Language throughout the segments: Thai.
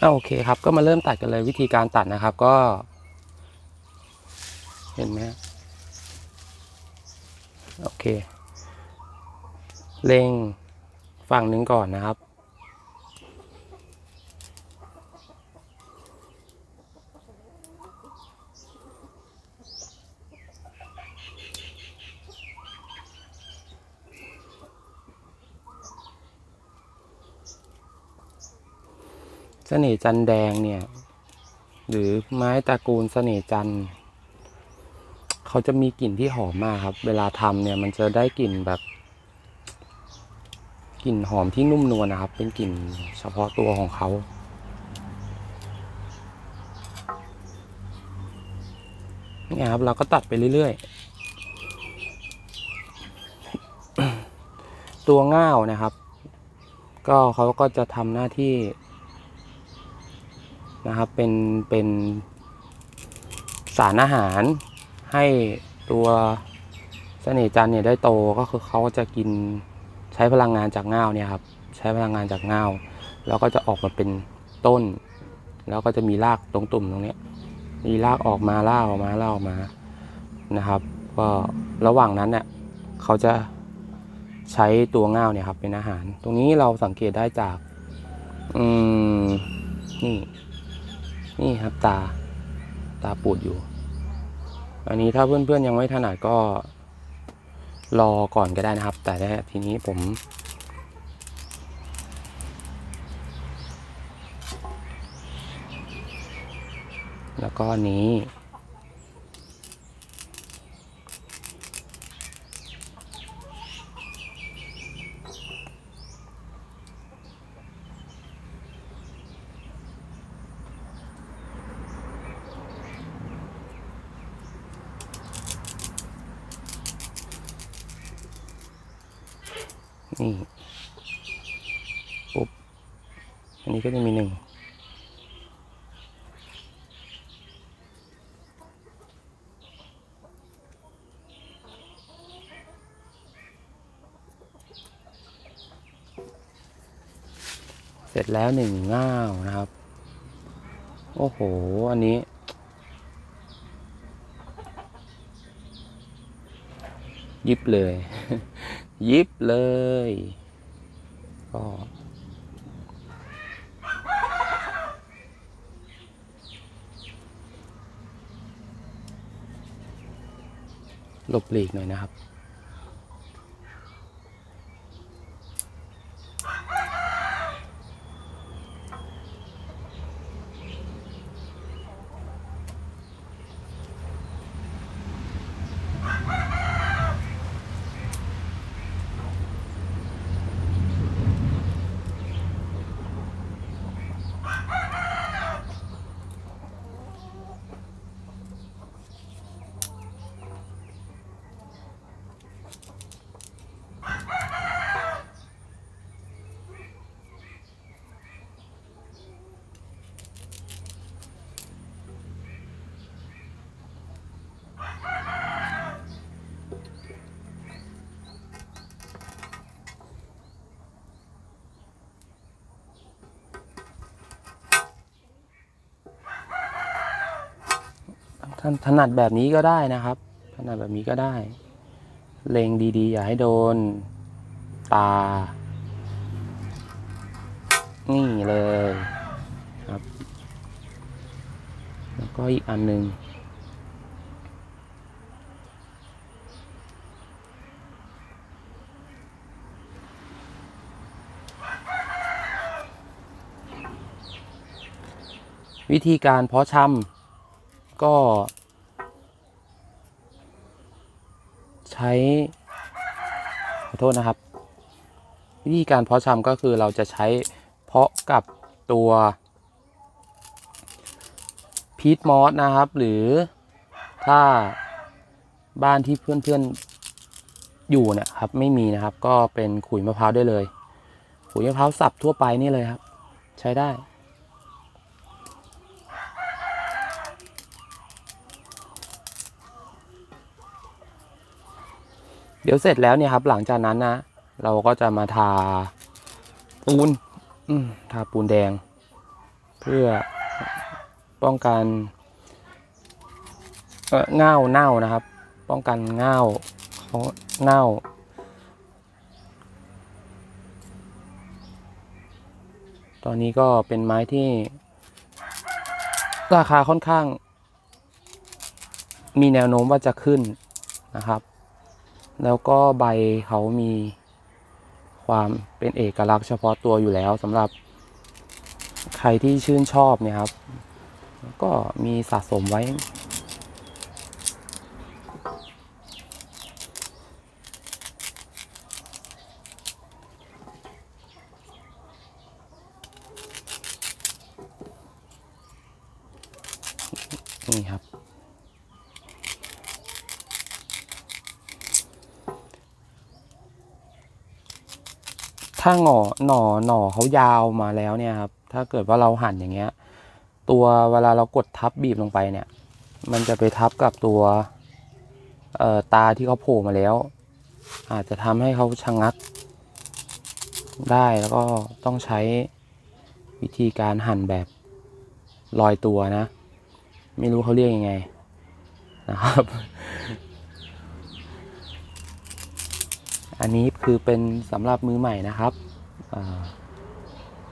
อาโอเคครับก็มาเริ่มตัดกันเลยวิธีการตัดนะครับก็ เห็นไหมโอเค เล็งฝั่งหนึ่งก่อนนะครับ เสน่ห์จันแดงเนี่ย หรือไม้ตระกูลเสน่ห์จันเขาจะมีกลิ่นที่หอมมากครับ เวลาทำเนี่ยมันจะได้กลิ่นแบบกลิ่นหอมที่นุ่มนวลนะครับ เป็นกลิ่นเฉพาะตัวของเขาเนี่ยครับเราก็ตัดไปเรื่อยๆ ตัวง่าวนะครับ ก็เขาก็จะทำหน้าที่ นะครับเป็นเป็นสารอาหารให้ตัวเสน่ห์จันเนี่ยได้โตก็คือเขาจะกินใช้พลังงานจากเงาเนี่ยครับใช้พลังงานจากเงาแล้วก็จะออกมาเป็นต้น แล้วก็จะมีรากตรงตุ่มตรงนี้มีรากออกมาราออกมาราออกมานะครับ ก็ระหว่างนั้นเนี่ยเขาจะใช้ตัวเงาเนี่ยครับเป็นอาหาร ตรงนี้เราสังเกตได้จากอืมนี่ นี่ครับตาตาปูดอยู่ อันนี้ถ้าเพื่อนๆยังไม่ถนัดก็รอก่อนก็ได้นะครับ แต่ทีนี้ผม แล้วก็นี้ นี่ปุ๊บอันนี้ก็จะมีหนึ่งเสร็จแล้วหนึ่งง่าวนะครับ โอ้โห อันนี้ยิบเลย ยิบเลยก็หลบหลีกหน่อยนะครับ ท่านถนัดแบบนี้ก็ได้นะครับ ถนัดแบบนี้ก็ได้ เล็งดีๆ อย่าให้โดน ตา นี่เลยครับ แล้วก็อีกอันหนึ่งวิธีการเพาะชำก็ ใช้ขอโทษนะครับ วิธีการเพาะชำก็คือเราจะใช้เพาะกับตัวพีทมอสนะครับ หรือถ้าบ้านที่เพื่อนๆอยู่เนะครับ ไม่มีนะครับ ก็เป็นขุยมะพร้าวได้เลย ขุยมะพร้าวสับทั่วไปนี่เลยครับ ใช้ได้ เดี๋ยวเสร็จแล้วเนี่ยครับ หลังจากนั้นนะ เราก็จะมาทาปูนทาปูนแดงทพื่อป้องกันเอ่อเง่าเน่านะครับ ป้องกันเง่าเขาเน่าตอนนี้ก็เป็นไม้ที่ราคาค่อนข้าง มีแนวโน้มว่าจะขึ้นนะครับ แล้วก็ใบเขามีความเป็นเอกลักษณ์เฉพาะตัวอยู่แล้วสำหรับใครที่ชื่นชอบเนี่ยครับ ก็มีสะสมไว้ นี่ครับ ถ้าหน่อหน่อหน่อเขายาวมาแล้วเนี่ยครับ ถ้าเกิดว่าเราหั่นอย่างเงี้ย ตัวเวลาเรากดทับบีบลงไปเนี่ย มันจะไปทับกับตัวเอ่อตาที่เขาโผล่มาแล้ว อาจจะทำให้เขาชะงงัก ได้แล้วก็ต้องใช้วิธีการหั่นแบบลอยตัวนะ ไม่รู้เขาเรียกยังไงนะครับ อันนี้คือเป็นสำหรับมือใหม่นะครับ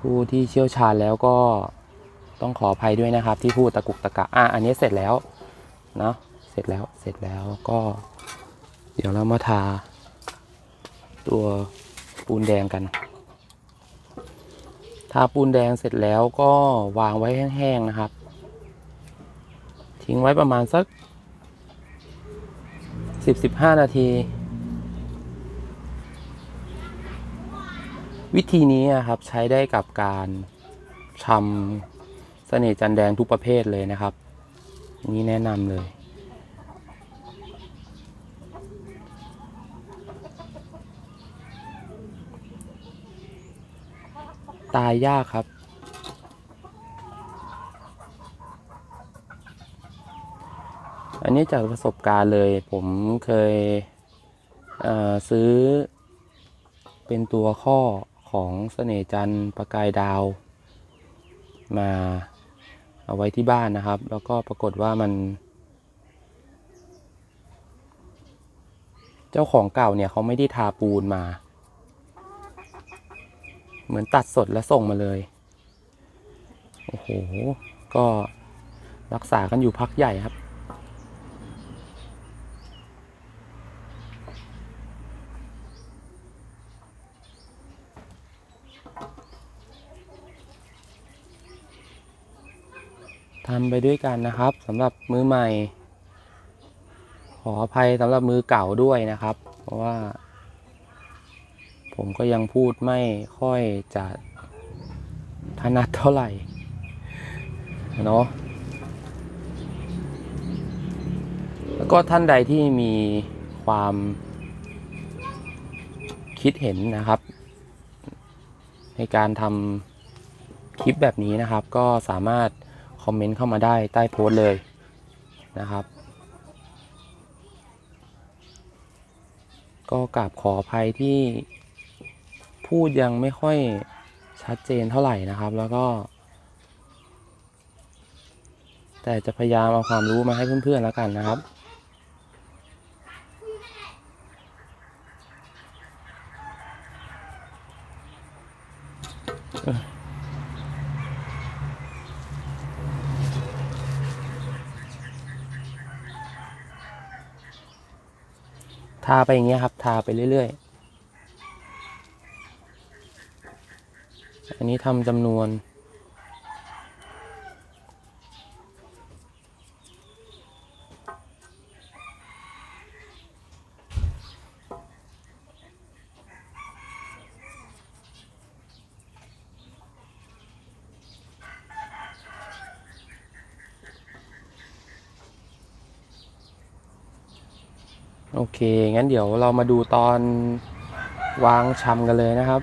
ผู้ที่เชี่ยวชาญแล้วก็ต้องขออภัยด้วยนะครับ ที่พูดตะกุกตะกักอะอันนี้เสร็จแล้วเนาะเสร็จแล้วเสร็จแล้วก็ เดี๋ยวเรามาทา ตัวปูนแดงกัน ทาปูนแดงเสร็จแล้วก็วางไว้แห้งๆนะครับ ทิ้งไว้ประมาณสักสิบสิบห้านาที วิธีนี้ครับใช้ได้กับการทำเสน่ห์จันแดงทุกประเภทเลยนะครับ นี่แนะนำเลย ตายยากครับอันนี้จากประสบการณ์เลยผมเคยเซื้อเป็นตัวข้อ ของเสน่จันทร์ประกายดาว มาเอาไว้ที่บ้านนะครับ แล้วก็ปรากฏว่ามัน เจ้าของเก่าเนี่ยเขาไม่ได้ทาปูนมา เหมือนตัดสดแล้วส่งมาเลย โอ้โห ก็รักษากันอยู่พักใหญ่ครับ ทำไปด้วยกันนะครับสำหรับมือใหม่ ขออภัยสำหรับมือเก่าด้วยนะครับ เพราะว่า ผมก็ยังพูดไม่ค่อยจะถนัดเท่าไหร่เนาะแล้วก็ท่านใดที่มีความคิดเห็นนะครับ ในการทำคลิปแบบนี้นะครับ ก็สามารถ คอมเมนต์เข้ามาได้ใต้โพสต์เลยนะครับ ก็กราบขออภัยที่พูดยังไม่ค่อยชัดเจนเท่าไหร่นะครับ แล้วก็ แต่จะพยายามเอาความรู้มาให้เพื่อนๆแล้วกันนะครับ ทาไปอย่างเงี้ยครับ ทาไปเรื่อยๆ อันนี้ทำจำนวน โอเค งั้นเดี๋ยวเรามาดูตอนวางชำกันเลยนะครับ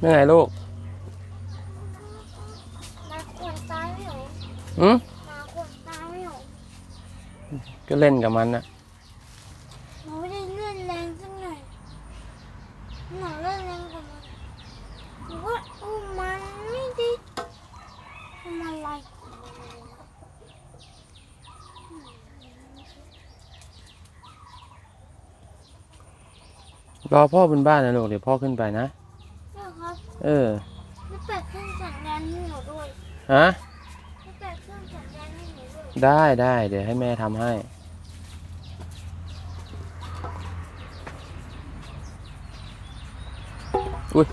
เมื่อไงลูกมาขวนตายไม่หรออืมมาขวนตายไม่หรอก็เล่นกับมันนะหนูไม่ได้เล่นแรงสักหน่อยหนูเล่นแรงกว่ามันหนูว่าอุ้มมันไม่ได้ทำอะไรรอพ่อบนบ้านนะลูกเดี๋ยวพ่อขึ้นไปนะเนี่ยครับ เออแล้วแปะเครื่องสัญญาณให้หนูด้วยฮะแล้วแปะเครื่องสัญญาณให้หนูด้วยได้ได้เดี๋ยวให้แม่ทำให้ อุ้ย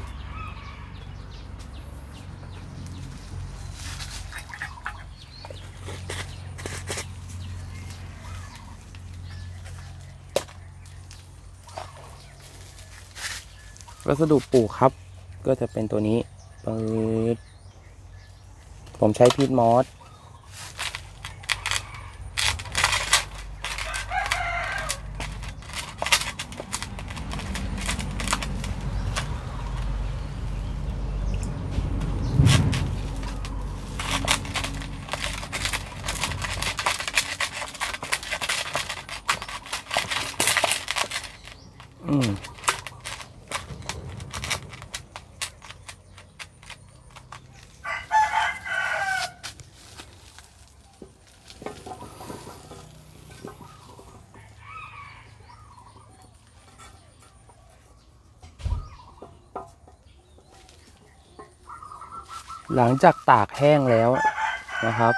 วัสดุปลูกครับ ก็จะเป็นตัวนี้ปืดผมใช้พีทมอส หลังจากตากแห้งแล้วนะครับ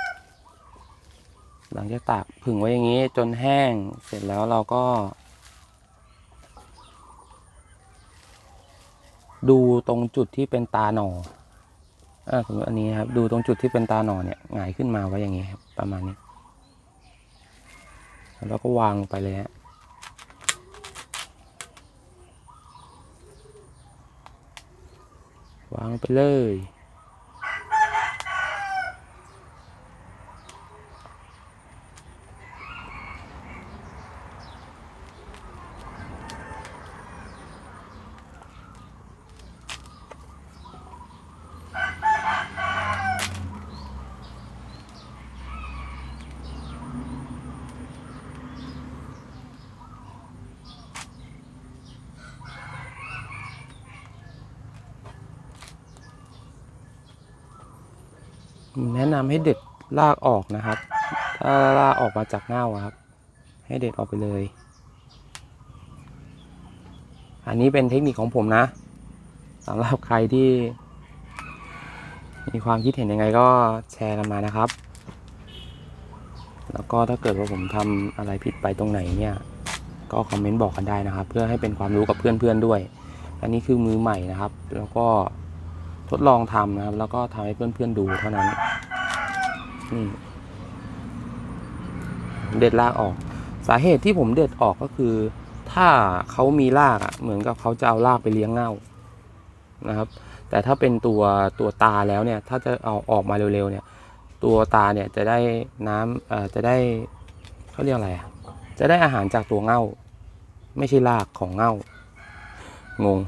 หลังจากตากผึ่งไว้อย่างนี้จนแห้งเสร็จแล้วเราก็ ดูตรงจุดที่เป็นตาหนออ่าสมมติอันนี้ครับ ดูตรงจุดที่เป็นตาหนอเนี่ยหงายขึ้นมาไว้อย่างนี้ครับประมาณนี้ แล้วก็วางไปเลยฮะวางไปเลย แนะนำให้เด็ดรากออกนะครับ ถ้ารากออกมาจากเง่าอะครับ ให้เด็ดออกไปเลย อันนี้เป็นเทคนิคของผมนะสำหรับใครที่ มีความคิดเห็นยังไงก็แชร์กันมานะครับ แล้วก็ถ้าเกิดว่าผมทำอะไรผิดไปตรงไหนเนี่ย ก็คอมเมนต์บอกกันได้นะครับ เพื่อให้เป็นความรู้กับเพื่อนๆด้วย อันนี้คือมือใหม่นะครับ แล้วก็ ทดลองทำนะครับ แล้วก็ทำให้เพื่อนๆดูเท่านั้นนี่เด็ดรากออก สาเหตุที่ผมเด็ดออกก็คือ ถ้าเขามีรากอะ เหมือนกับเขาจะเอารากไปเลี้ยงเง่านะครับ แต่ถ้าเป็นตัวตัวตาแล้วเนี่ย ถ้าจะเอาออกมาเร็วๆเนี่ย ตัวตาเนี่ยจะได้น้ำเอ่อจะได้เขาเรียกอะไรอะจะได้อาหารจากตัวเง่า ไม่ใช่รากของเง่างง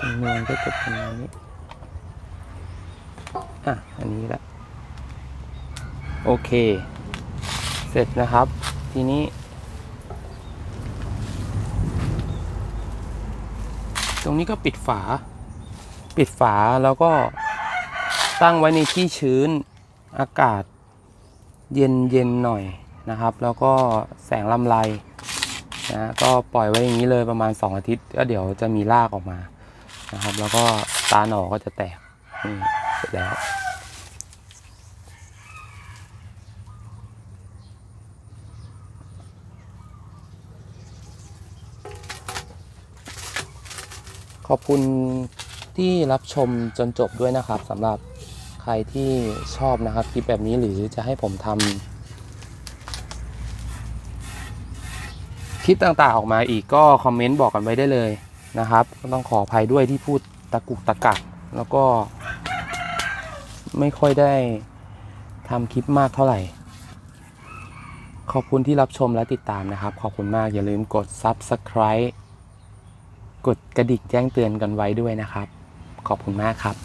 จำนวนก็จะประมาณนี้ อะ อันนี้ละ โอเค เสร็จนะครับ ทีนี้ตรงนี้ก็ปิดฝา ปิดฝาแล้วก็ตั้งไว้ในที่ชื้นอากาศเย็นเย็นหน่อยนะครับ แล้วก็แสงลำไรนะก็ปล่อยไว้อย่างนี้เลยประมาณ 2 อาทิตย์ ก็เดี๋ยวจะมีรากออกมา นะครับ แล้วก็ตาหนอก็จะแตกนี่เสร็จแล้ว ขอบคุณที่รับชมจนจบด้วยนะครับสำหรับใครที่ชอบนะครับคลิปแบบนี้หรือจะให้ผมทำคลิปต่างๆออกมาอีกก็คอมเมนต์บอกกันไว้ได้เลย นะครับก็ต้องขออภัยด้วยที่พูดตะกุกตะกัก แล้วก็ ไม่ค่อยได้ทำคลิปมากเท่าไหร่ ขอบคุณที่รับชมและติดตามนะครับ ขอบคุณมากอย่าลืมกด Subscribe กดกระดิ่งแจ้งเตือนกันไว้ด้วยนะครับ ขอบคุณมากครับ